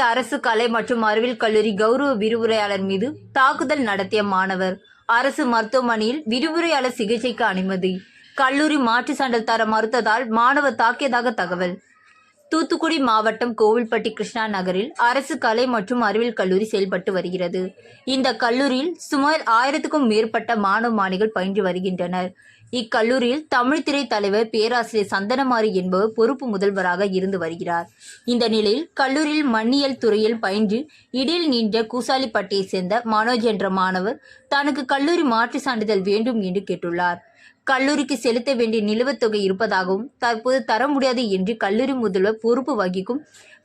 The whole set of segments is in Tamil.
அரசு கலை மற்றும் அறிவியல் கல்லூரி கௌரவ விரிவுரையாளர் மீது தாக்குதல் நடத்திய மாணவர். அரசு மருத்துவமனையில் விரிவுரையாளர் சிகிச்சைக்கு அனுமதி. கல்லூரி மாற்று சான்றல் தர மறுத்ததால் மாணவர் தாக்கியதாக தகவல். தூத்துக்குடி மாவட்டம் கோவில்பட்டி கிருஷ்ணா நகரில் அரசு கலை மற்றும் அறிவியல் கல்லூரி செயல்பட்டு வருகிறது. இந்த கல்லூரியில் சுமார் ஆயிரத்துக்கும் மேற்பட்ட மாணவ மாணிகள் பயின்று வருகின்றனர். இக்கல்லூரியில் தமிழ் திரை தலைவர் பேராசிரியர் சந்தனமாரி என்பவர் பொறுப்பு முதல்வராக இருந்து வருகிறார். இந்த நிலையில் கல்லூரியில் மண்ணியல் துறையில் பயின்று இடையில் நின்ற கூசாலிப்பட்டியைச் சேர்ந்த மனோஜ் என்ற மாணவர் தனக்கு கல்லூரி மாற்று சான்றிதழ் வேண்டும் என்று கேட்டுள்ளார். கல்லூரிக்கு செலுத்த வேண்டிய நிலுவைத் தொகை இருப்பதாகவும் தற்போது தர முடியாது என்று கல்லூரி முதல்வர் பொறுப்பு வகிக்கும்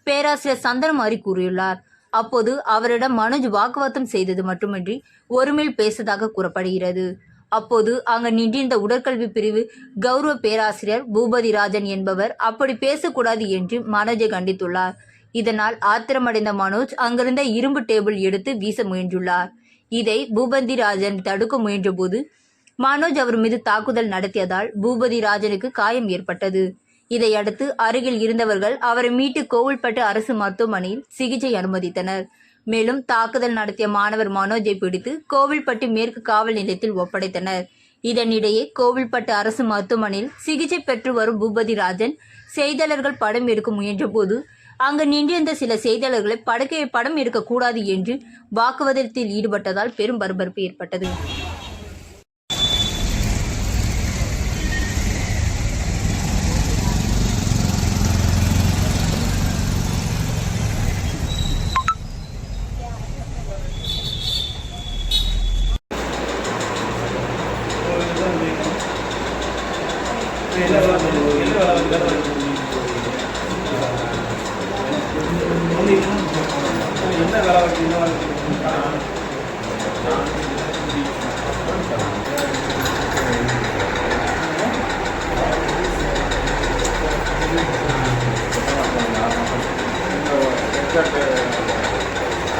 பேராசிரியர் சந்தனமாரி கூறியுள்ளார். அப்போது அவரிடம் மனோஜ் வாக்குவாதம் செய்தது மட்டுமின்றி ஒருமையில் பேசதாக கூறப்படுகிறது. அப்போது அங்கு நின்றிருந்த உடற்கல்வி பிரிவு கௌரவ பேராசிரியர் பூபதி ராஜன் என்பவர் அப்படி பேசக்கூடாது என்று மனோஜை கண்டித்துள்ளார். இதனால் ஆத்திரமடைந்த மனோஜ் அங்கிருந்த இரும்பு டேபிள் எடுத்து வீச முயன்றுள்ளார். இதை பூபந்திராஜன் தடுக்க முயன்றபோது மனோஜ் அவர் மீது தாக்குதல் நடத்தியதால் பூபதி ராஜனுக்கு காயம் ஏற்பட்டது. இதையடுத்து அருகில் இருந்தவர்கள் அவரை மீட்டு கோவில்பட்டு அரசு மருத்துவமனையில் சிகிச்சை அனுமதித்தனர். மேலும் தாக்குதல் நடத்திய மாணவர் மனோஜை பிடித்து கோவில்பட்டு மேற்கு காவல் நிலையத்தில் ஒப்படைத்தனர். இதனிடையே கோவில்பட்டு அரசு மருத்துவமனையில் சிகிச்சை பெற்று வரும் பூபதி ராஜன் செய்தியாளர்கள் படம் எடுக்க முயன்றபோது அங்கு நின்றிருந்த சில செய்தியாளர்களை படக்கை படம் எடுக்கக்கூடாது என்று வாக்குவாதத்தில் ஈடுபட்டதால் பெரும் பரபரப்பு ஏற்பட்டது. என்ன? வேலை இருக்கு என்ன? வேலை இருக்கு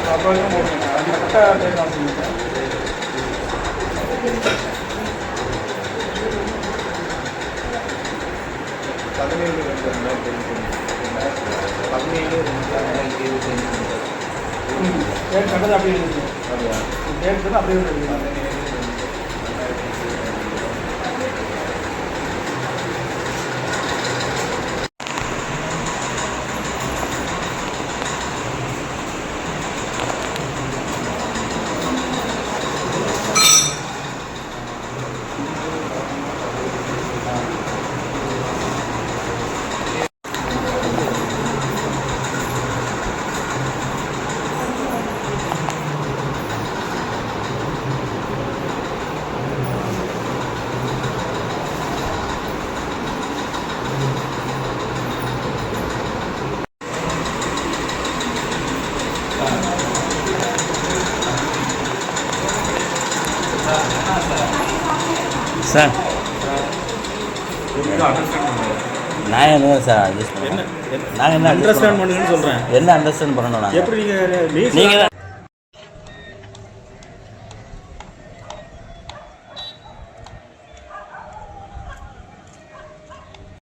அப்போ வரைக்கும் போட்டுருங்க அது கரெக்டாக ரெண்டாயிரத்தி இருபத்தி பதினேழு ரெண்டு ரெண்டாயிரத்தி இருபத்தி அஞ்சு ம் டேட் கட்டது அப்படியே அப்படியா டேட் வந்து அப்படியே சார். நான் என்ன சார் அட்ஜஸ்ட் என்ன? பண்ணேன் நாங்கள் என்ன அண்டர்ஸ்டாண்ட் பண்ணுங்கன்னு சொல்கிறேன் என்ன அண்டர்ஸ்டாண்ட் பண்ணணும் நாங்கள் எப்படி நீங்கள் நீங்கள்?